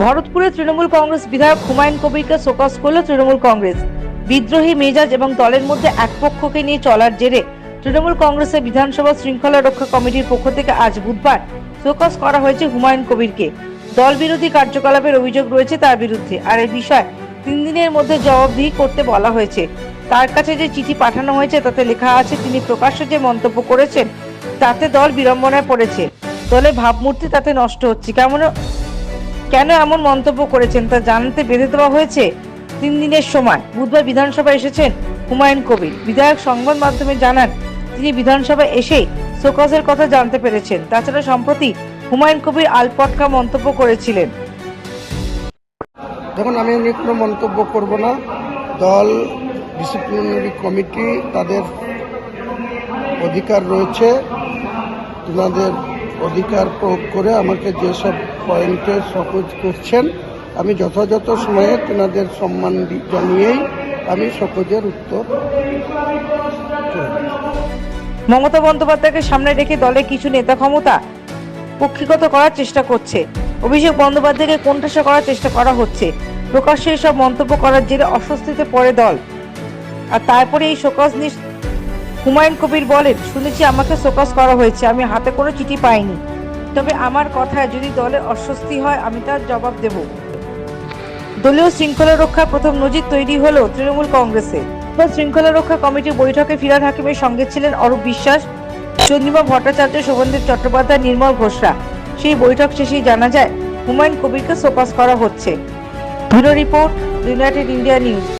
ভরতপুরে তৃণমূল কংগ্রেস বিধায়ক হুমায়ুন কবিরকে শোকজ করল তৃণমূল কংগ্রেস। বিদ্রোহী মেজাজ এবং দলের মধ্যে এক পক্ষকে নিয়ে চলার জেরে তৃণমূল কংগ্রেসের বিধানসভা শৃঙ্খলা রক্ষা কমিটির পক্ষ থেকে আজ বুধবার শোকজ করা হয়েছে হুমায়ুন কবিরকে। দল বিরোধী কার্যকলাপের অভিযোগ রয়েছে তার বিরুদ্ধে। আর এই বিষয় তিন দিনের মধ্যে জবাবদিহি করতে বলা হয়েছে। তার কাছে যে চিঠি পাঠানো হয়েছে তাতে লেখা আছে, তিনি প্রকাশ্যে যে মন্তব্য করেছেন তাতে দল বিড়ম্বনায় পড়েছে। দলের ভাবমূর্তি তাতে নষ্ট হচ্ছে। কেমন কেন এমন মন্তব্য করেছেন তা জানতে বেঁধে দেওয়া হয়েছে তিন দিনের সময়। বুধবার বিধানসভায় এসেছেন হুমায়ুন কবির। বিধায়ক সংবাদ মাধ্যমে জানান, তিনি বিধানসভায় এসেই সোকাসের কথা জানতে পেরেছেন। তাছাড়া সম্প্রতি হুমায়ুন কবির আলপটকা মন্তব্য করেছিলেন। দেখুন, আমি কোনো মন্তব্য করব না। দল ডিসিপ্লিনারি কমিটি তাদের অধিকার রয়েছে। ওনাদের অধিকার প্রয়োগ করে আমাকে যেসব পয়েন্টে সহজ করছেন, আমি যথাযথ সময়ে তেনাদের সম্মান জানিয়েই আমি সকজের উত্তর মমতা বন্দ্যোপাধ্যায়কে সামনে রেখে দলে কিছু নেতা ক্ষমতা কক্ষিগত করার চেষ্টা করছে। অভিষেক বন্দ্যোপাধ্যায়কে কোণঠাসা করার চেষ্টা করা হচ্ছে। প্রকাশ্যে সব মন্তব্য করার জেরে অস্বস্তিতে পড়ে দল। আর তারপরে এই শোকজ নিয়ে হুমায়ুন কবির বলেন, শুনেছি আমাকে শোকজ করা হয়েছে, আমি হাতে কোনো চিঠি পাইনি। তবে আমার কথায় যদি দলের অস্বস্তি হয়, আমি তার জবাব দেব। দলীয় শৃঙ্খলা রক্ষার প্রথম নজির তৈরি হলো তৃণমূল কংগ্রেসে। শৃঙ্খলা রক্ষা কমিটির বৈঠকে ফিরাদ হাকিমের সঙ্গে ছিলেন অরূপ বিশ্বাস, চন্দ্রিমা ভট্টাচার্য, শোভনদেব চট্টোপাধ্যায়, নির্মল ঘোষরা। সেই বৈঠক শেষেই জানা যায়, হুমায়ুন কবিরকে শোকজ করা হচ্ছে। Bureau report, United India News.